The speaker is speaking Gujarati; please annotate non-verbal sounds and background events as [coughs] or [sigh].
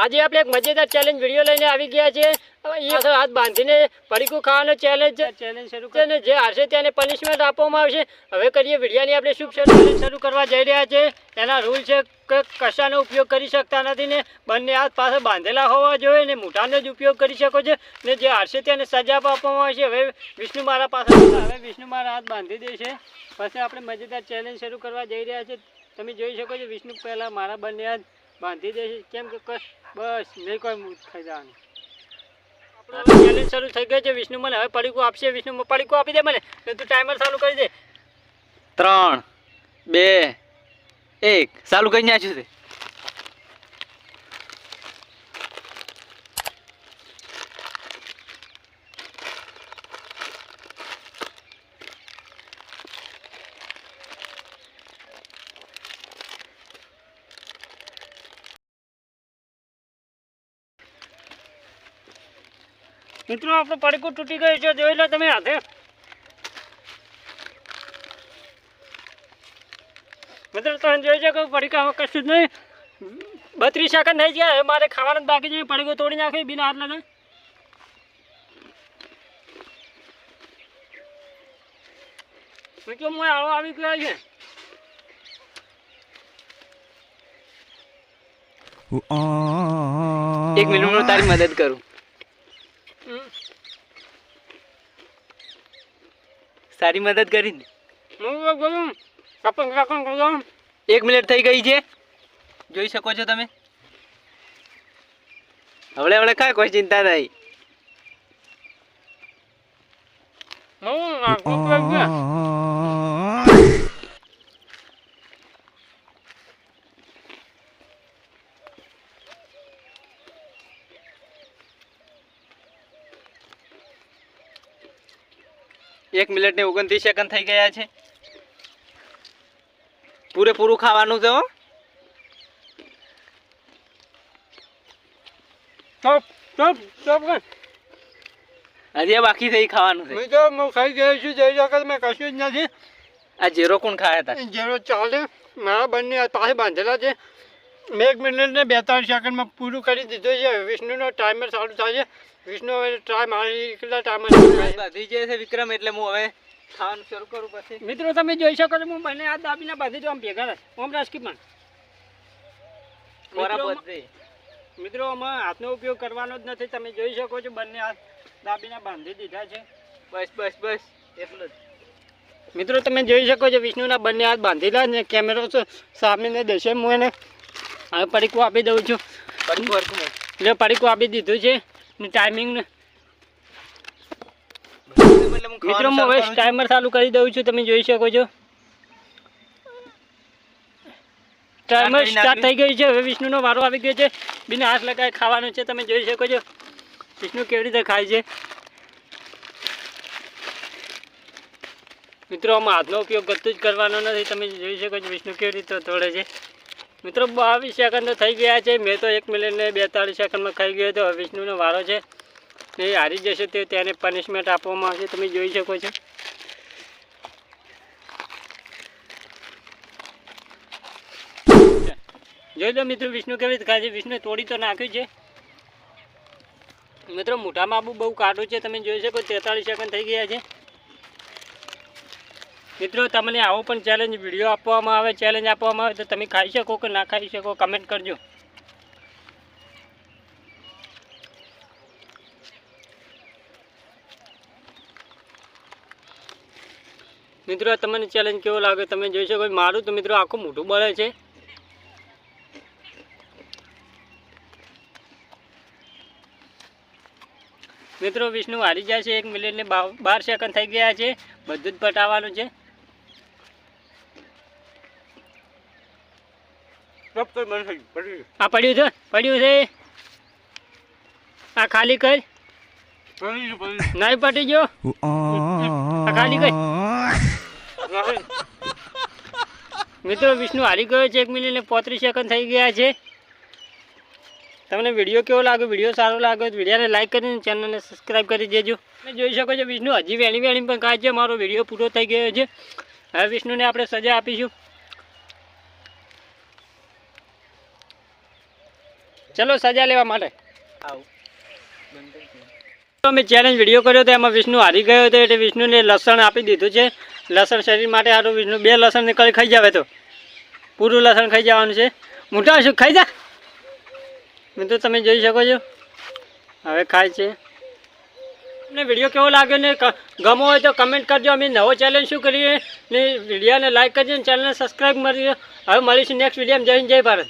આજે આપણે એક મજેદાર ચેલેન્જ વીડિયો લઈને આવી ગયા છે એ હાથ બાંધીને પડીકું ખાવાનો ચેલેન્જ ચેલેન્જ શરૂ કરીને જે હારશે તેને પનિશમેન્ટ આપવામાં આવશે. હવે કરીએ વિડીયાની આપણે શુભ શરૂ કરવા જઈ રહ્યા છે. એના રૂલ છે કે કશાનો ઉપયોગ કરી શકતા નથી ને બંને હાથ પાસે બાંધેલા હોવા જોઈએ ને મૂઠાનો જ ઉપયોગ કરી શકો છો. ને જે હારશે તેને સજા આપવામાં આવશે. હવે વિષ્ણુ મારા પાસે હવે વિષ્ણુ મારા હાથ બાંધી દે છે. પછી આપણે મજેદાર ચેલેન્જ શરૂ કરવા જઈ રહ્યા છે. તમે જોઈ શકો છો વિષ્ણુ પહેલાં મારા બંને હાથ બાંધી દે કેમ કે કશ બસ નહીં કોઈ મૂઠ ખાઈ જવાનું. ચેલેન્જ [coughs] શરૂ થઈ ગયો છે. વિષ્ણુ મને હવે પડીકું આપશે. વિષ્ણુ પડીકું આપી દે મને. તું ટાઈમર ચાલુ કરી દે. ત્રણ બે એક. ચાલુ કરી નાખ્યું છે. મિત્રો, આપણો પડીકું તૂટી ગયું છે. જોઈ લો તમે હાથે. મિત્રો, તમે જોઈ શકો પડીકામાં કશું જ નહીં. બત્રીસ સેકન્ડ થઈ ગયા. હવે મારે ખાવાનું બાકી છે. પડીકું તોડી નાખી, બિના હાથ લગાવી મિત્રો હું આવો આવી ગયો છે. એક મિનિટ હું તારી મદદ કરું. સારી મદદ કરી ને. એક મિનિટ થઈ ગઈ છે. જોઈ શકો છો તમે. હવડે હવડે કાંઈ કોઈ ચિંતા નહીં. હું આ કપન ગયા એક મિનિટ ને ઓગણત્રીસ સેકન્ડ થઈ ગયા છે. પૂરેપૂરું ખાવાનું છે હજી બાકી થઈ ખાવાનું છે. તો હું ખાઈ ગયો છું જઈ વખત મેં કશું જ નથી. આ ઝેરો કોણ ખાયા હતા ઝેરો ચાલે મારા બંને પાસે બાંધેલા છે. મેં એક મિનિટને બેતાળીસ સેકન્ડમાં પૂરું કરી દીધું છે. વિષ્ણુનો ટાઈમર ચાલુ થાય છે. વિષ્ણુ હવે ટાઈમ કેટલા ટાઈમર બાંધી જાય છે વિક્રમ એટલે હું હવે ખાવાનું શરૂ કરું પછી. મિત્રો તમે જોઈ શકો છો હું મને હાથ દાબીને બાંધી દઉં આમ ભેગા ઓમ રાજકીમાં મિત્રો, આમાં હાથનો ઉપયોગ કરવાનો જ નથી. તમે જોઈ શકો છો બંને હાથ દાબીને બાંધી દીધા છે. બસ બસ બસ. એટલું જ. મિત્રો તમે જોઈ શકો છો વિષ્ણુના બંને હાથ બાંધેલા ને કેમેરો સામેને દેશે હું એને હવે પડીકું આપી દઉં છું. એટલે પડીકું આપી દીધું છે ને ટાઈમિંગ મિત્રો હું હવે. ટાઈમર ચાલુ કરી દઉં છું તમે જોઈ શકો છો. ટાઈમર સ્ટાર્ટ થઈ ગયું છે હવે વિષ્ણુનો વારો આવી ગયો છે. બિન હાથ લગાવી ખાવાનું છે તમે જોઈ શકો છો. વિષ્ણુ કેવી રીતે ખાય છે. મિત્રો આમાં હાથનો ઉપયોગ બધું જ કરવાનો નથી તમે જોઈ શકો છો વિષ્ણુ કેવી રીતે તોડે છે. મિત્રો, બાવીસ સેકન્ડ થઈ ગયા છે. મેં તો એક મિનિટને બેતાળીસ સેકન્ડમાં ખાઈ ગયો હતો. વિષ્ણુનો વારો છે. એ હારી જશે તે તેને પનિશમેન્ટ આપવામાં આવશે. તમે જોઈ શકો છો. જોઈ લો મિત્રો, વિષ્ણુ કેવી રીતે ખાય વિષ્ણુ તોડી તો નાખ્યું છે. મિત્રો મોઢામાં આબુ બહુ કાઢું છે. તમે જોઈ શકો તેતાળીસ સેકન્ડ થઈ ગયા છે. મિત્રો, તમને આવો પણ ચેલેન્જ વીડિયો આપવામાં આવે ચેલેન્જ આપવામાં આવે, તો તમે ખાઈ શકો કે ના ખાઈ શકો કમેન્ટ કરજો. મિત્રો, તમને ચેલેન્જ કેવો લાગે તમે જોઈ શકો. મારું તો મિત્રો આખું મોઢું બળે છે. મિત્રો, વિષ્ણુ હારી જાય છે, એક મિનિટને બાર સેકન્ડ થઈ ગયા છે. બધું જ પટાવવાનું છે. આ પડ્યું છે પડ્યું છે. આ ખાલી કર. નહીં પટી ગયો. આ ખાલી કર. મિત્રો વિષ્ણુ હારી ગયો છે એક મિનિટ ને પોત્રીસ સેકન્ડ થઈ ગયા છે. તમને વીડિયો કેવો લાગ્યો? વીડિયો સારો લાગ્યો તો વિડીયોને લાઈક કરીને ચેનલને સબસ્ક્રાઈબ કરી દેજો. તમે જોઈ શકો છો વિષ્ણુ હજી વહેલી વહેલી પણ કાંઈ છે મારો વીડિયો પૂરો થઈ ગયો છે. હવે વિષ્ણુને આપણે સજા આપીશું. ચલો સજા લેવા માટે. આવું. તો અમે ચેલેન્જ વીડિયો કર્યો તો એમાં વિષ્ણુ હારી ગયો હતો એટલે વિષ્ણુને લસણ આપી દીધું છે. લસણ શરીર માટે સારું વિષ્ણુ બે લસણ નીકળી ખાઈ જાવે તો. પૂરું લસણ ખાઈ જવાનું છે. મોટા શું ખાઈ જા. મિત્રો તમે જોઈ શકો છો. હવે ખાય છે. તમને વીડિયો કેવો લાગ્યો ને ગમો હોય તો કમેન્ટ કરજો. અમે નવો ચેલેન્જ શું કરીએ ને વિડીયોને લાઈક કરજો ને ચેનલને સબસ્ક્રાઈબ કરજો હવે મળીશું નેક્સ્ટ વિડીયોમાં જય જય ભારત.